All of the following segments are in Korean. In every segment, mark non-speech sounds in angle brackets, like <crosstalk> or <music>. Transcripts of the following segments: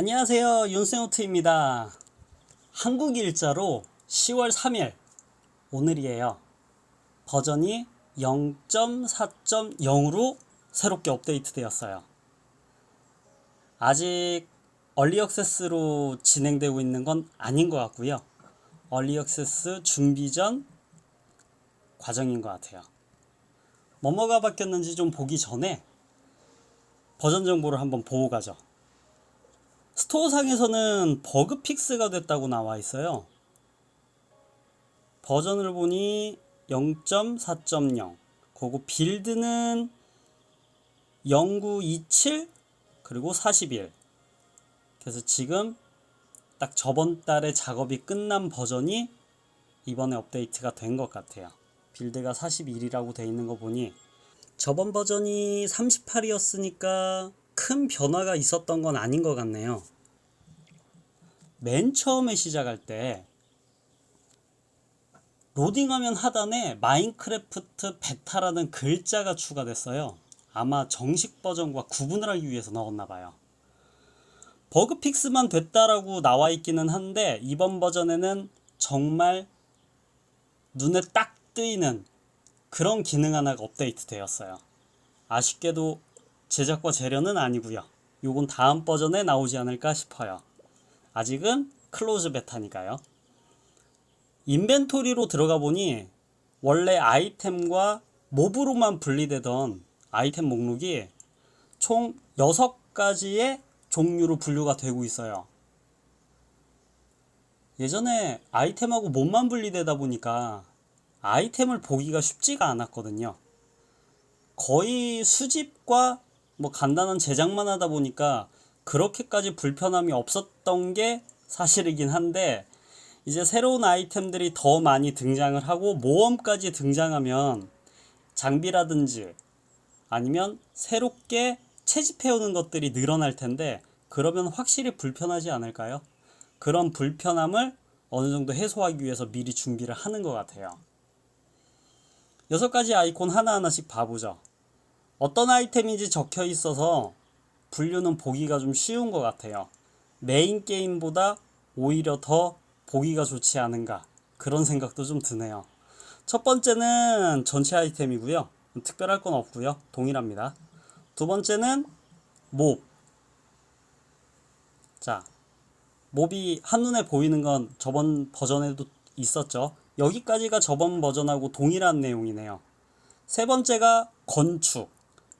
안녕하세요. 윤세호트입니다. 한국 일자로 10월 3일 오늘이에요. 버전이 0.4.0으로 새롭게 업데이트 되었어요. 아직 얼리 액세스로 진행되고 있는 건 아닌 것 같고요. 얼리 액세스 준비 전 과정인 것 같아요. 뭐뭐가 바뀌었는지 좀 보기 전에 버전 정보를 한번 보고 가죠. 스토어상에서는 버그 픽스가 됐다고 나와 있어요. 버전을 보니 0.4.0 그리고 빌드는 0927 그리고 41 그래서 지금 딱 저번 달에 작업이 끝난 버전이 이번에 업데이트가 된 것 같아요. 빌드가 41이라고 돼 있는 거 보니 저번 버전이 38이었으니까 큰 변화가 있었던 건 아닌 것 같네요. 맨 처음에 시작할 때 로딩 화면 하단에 마인크래프트 베타라는 글자가 추가됐어요. 아마 정식 버전과 구분을 하기 위해서 넣었나 봐요. 버그 픽스만 됐다라고 나와 있기는 한데 이번 버전에는 정말 눈에 딱 뜨이는 그런 기능 하나가 업데이트 되었어요. 아쉽게도 제작과 재료는 아니고요. 요건 다음 버전에 나오지 않을까 싶어요. 아직은 클로즈 베타니까요. 인벤토리로 들어가 보니 원래 아이템과 몹으로만 분리되던 아이템 목록이 총 6가지의 종류로 분류가 되고 있어요. 예전에 아이템하고 몹만 분리되다 보니까 아이템을 보기가 쉽지가 않았거든요. 거의 수집과 뭐 간단한 제작만 하다 보니까 그렇게까지 불편함이 없었던 게 사실이긴 한데 이제 새로운 아이템들이 더 많이 등장을 하고 모험까지 등장하면 장비라든지 아니면 새롭게 채집해오는 것들이 늘어날 텐데 그러면 확실히 불편하지 않을까요? 그런 불편함을 어느 정도 해소하기 위해서 미리 준비를 하는 것 같아요. 여섯 가지 아이콘 하나하나씩 봐보죠. 어떤 아이템인지 적혀 있어서 분류는 보기가 좀 쉬운 것 같아요. 메인 게임보다 오히려 더 보기가 좋지 않은가 그런 생각도 좀 드네요. 첫 번째는 전체 아이템이고요. 특별할 건 없고요. 동일합니다. 두 번째는 몹. 자, 몹이 한눈에 보이는 건 저번 버전에도 있었죠. 여기까지가 저번 버전하고 동일한 내용이네요. 세 번째가 건축.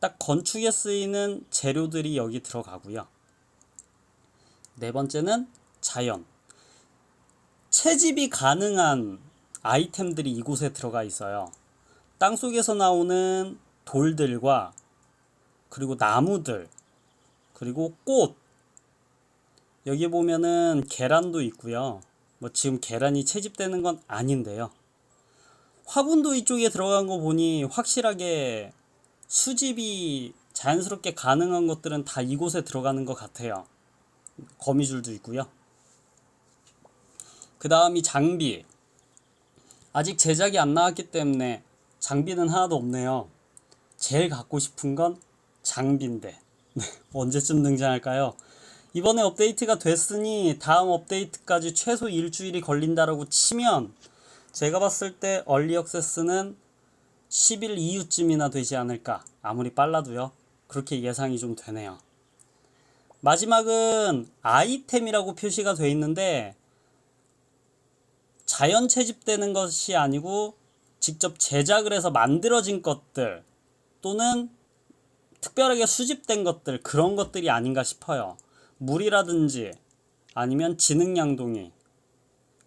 딱 건축에 쓰이는 재료들이 여기 들어가고요. 네 번째는 자연. 채집이 가능한 아이템들이 이곳에 들어가 있어요. 땅 속에서 나오는 돌들과 그리고 나무들 그리고 꽃 여기 보면은 계란도 있고요. 뭐 지금 계란이 채집되는 건 아닌데요. 화분도 이쪽에 들어간 거 보니 확실하게 수집이 자연스럽게 가능한 것들은 다 이곳에 들어가는 것 같아요. 거미줄도 있고요. 그 다음이 장비. 아직 제작이 안 나왔기 때문에 장비는 하나도 없네요. 제일 갖고 싶은 건 장비인데 <laughs> 언제쯤 등장할까요? 이번에 업데이트가 됐으니 다음 업데이트까지 최소 일주일이 걸린다라고 치면 제가 봤을 때 얼리 액세스는 10일 이후쯤이나 되지 않을까. 아무리 빨라도요. 그렇게 예상이 좀 되네요. 마지막은 아이템이라고 표시가 돼 있는데 자연 채집되는 것이 아니고 직접 제작을 해서 만들어진 것들 또는 특별하게 수집된 것들 그런 것들이 아닌가 싶어요. 물이라든지 아니면 지능 양동이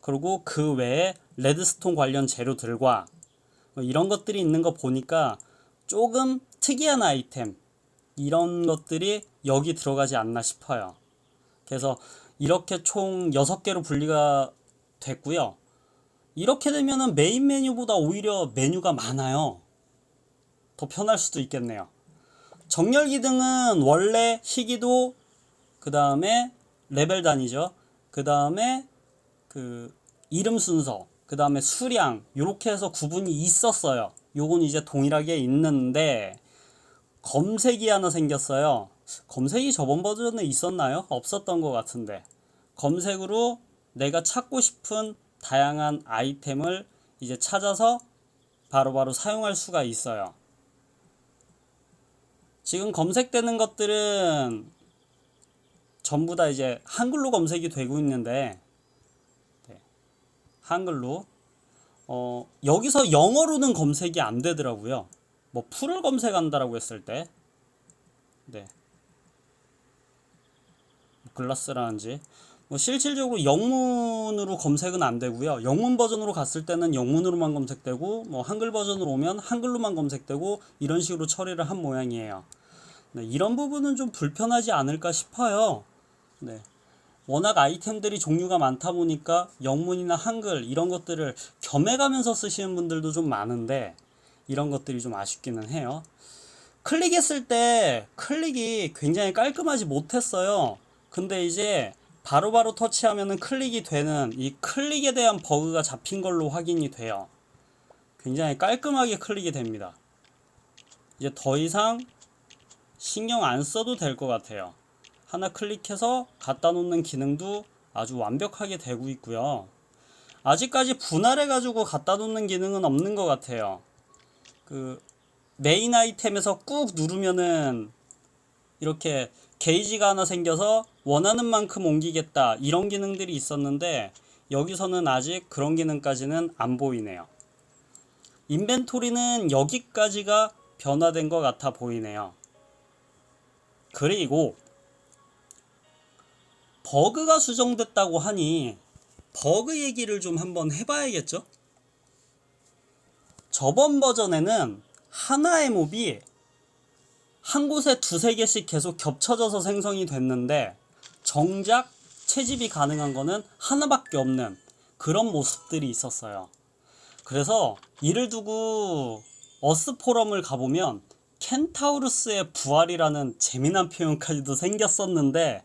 그리고 그 외에 레드스톤 관련 재료들과 뭐 이런 것들이 있는 거 보니까 조금 특이한 아이템 이런 것들이 여기 들어가지 않나 싶어요. 그래서 이렇게 총 6개로 분리가 됐고요. 이렇게 되면은 메인 메뉴보다 오히려 메뉴가 많아요. 더 편할 수도 있겠네요. 정렬 기능은 원래 희귀도 그 다음에 레벨 단위죠. 그 다음에 그 이름 순서, 그 다음에 수량 이렇게 해서 구분이 있었어요. 요건 이제 동일하게 있는데 검색이 하나 생겼어요. 검색이 저번 버전에 있었나요? 없었던 것 같은데. 검색으로 내가 찾고 싶은 다양한 아이템을 이제 찾아서 바로바로 사용할 수가 있어요. 지금 검색되는 것들은 전부 다 이제 한글로 검색이 되고 있는데, 네, 한글로. 어, 여기서 영어로는 검색이 안 되더라고요. 뭐 풀을 검색한다라고 했을 때, 네. 글라스라는지 뭐 실질적으로 영문으로 검색은 안 되고요. 영문 버전으로 갔을 때는 영문으로만 검색되고 뭐 한글 버전으로 오면 한글로만 검색되고 이런 식으로 처리를 한 모양이에요. 네, 이런 부분은 좀 불편하지 않을까 싶어요. 네. 워낙 아이템들이 종류가 많다 보니까 영문이나 한글 이런 것들을 겸해가면서 쓰시는 분들도 좀 많은데 이런 것들이 좀 아쉽기는 해요. 클릭했을 때 클릭이 굉장히 깔끔하지 못했어요. 근데 이제 바로바로 터치하면은 클릭이 되는 이 클릭에 대한 버그가 잡힌 걸로 확인이 돼요. 굉장히 깔끔하게 클릭이 됩니다. 이제 더 이상 신경 안 써도 될 것 같아요. 하나 클릭해서 갖다 놓는 기능도 아주 완벽하게 되고 있고요. 아직까지 분할해 가지고 갖다 놓는 기능은 없는 것 같아요. 그 메인 아이템에서 꾹 누르면은 이렇게 게이지가 하나 생겨서 원하는 만큼 옮기겠다 이런 기능들이 있었는데 여기서는 아직 그런 기능까지는 안 보이네요. 인벤토리는 여기까지가 변화된 것 같아 보이네요. 그리고 버그가 수정됐다고 하니 버그 얘기를 좀 한번 해봐야겠죠? 저번 버전에는 하나의 몹이 한 곳에 두세 개씩 계속 겹쳐져서 생성이 됐는데 정작 채집이 가능한 거는 하나밖에 없는 그런 모습들이 있었어요. 그래서 이를 두고 어스 포럼을 가보면 켄타우루스의 부활이라는 재미난 표현까지도 생겼었는데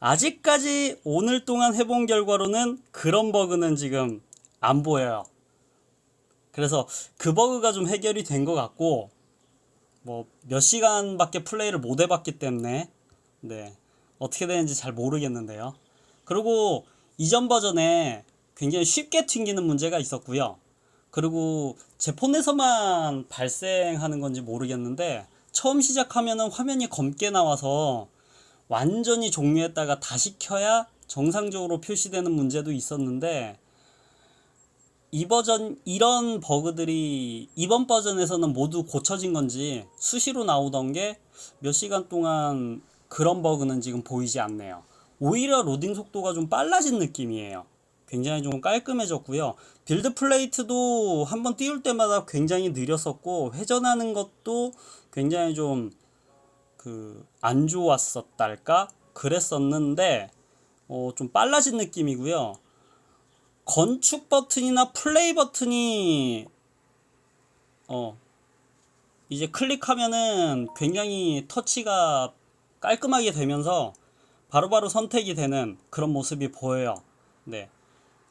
아직까지 오늘 동안 해본 결과로는 그런 버그는 지금 안 보여요. 그래서 그 버그가 좀 해결이 된 것 같고 뭐 몇 시간밖에 플레이를 못 해봤기 때문에 네 어떻게 되는지 잘 모르겠는데요. 그리고 이전 버전에 굉장히 쉽게 튕기는 문제가 있었고요. 그리고 제 폰에서만 발생하는 건지 모르겠는데 처음 시작하면은 화면이 검게 나와서 완전히 종료했다가 다시 켜야 정상적으로 표시되는 문제도 있었는데 이 버전 이런 버그들이 이번 버전에서는 모두 고쳐진 건지 수시로 나오던 게 몇 시간 동안 그런 버그는 지금 보이지 않네요. 오히려 로딩 속도가 좀 빨라진 느낌이에요. 굉장히 좀 깔끔해졌고요. 빌드 플레이트도 한번 띄울 때마다 굉장히 느렸었고 회전하는 것도 굉장히 좀 그 안 좋았었달까 그랬었는데 어, 좀 빨라진 느낌이고요. 건축 버튼이나 플레이 버튼이 어 이제 클릭하면은 굉장히 터치가 깔끔하게 되면서 바로바로 선택이 되는 그런 모습이 보여요. 네.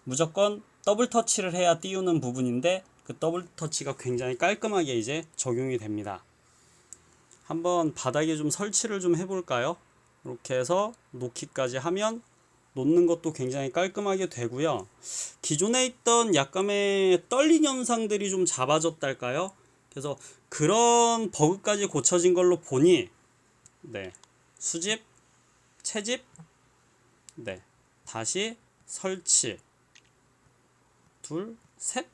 무조건 더블 터치를 해야 띄우는 부분인데 그 더블 터치가 굉장히 깔끔하게 이제 적용이 됩니다. 한번 바닥에 좀 설치를 좀 해볼까요? 이렇게 해서 놓기까지 하면 놓는 것도 굉장히 깔끔하게 되고요. 기존에 있던 약간의 떨린 현상들이 좀 잡아졌달까요? 그래서 그런 버그까지 고쳐진 걸로 보니 네 수집 채집 네 다시 설치 둘 셋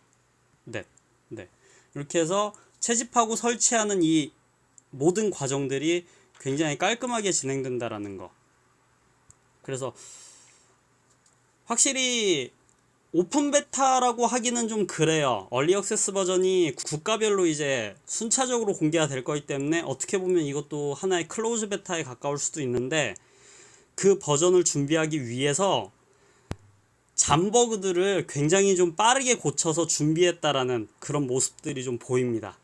넷 네 이렇게 해서 채집하고 설치하는 이 모든 과정들이 굉장히 깔끔하게 진행된다라는 거. 그래서 확실히 오픈 베타라고 하기는 좀 그래요. 얼리 액세스 버전이 국가별로 이제 순차적으로 공개가 될 거기 때문에 어떻게 보면 이것도 하나의 클로즈 베타에 가까울 수도 있는데 그 버전을 준비하기 위해서 잠버그들을 굉장히 좀 빠르게 고쳐서 준비했다라는 그런 모습들이 좀 보입니다.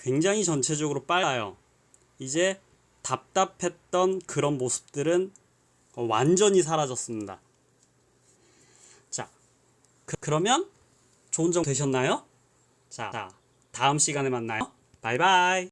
굉장히 전체적으로 빨라요. 이제 답답했던 그런 모습들은 완전히 사라졌습니다. 자, 그, 그러면 좋은 점 되셨나요? 자, 다음 시간에 만나요. 바이바이.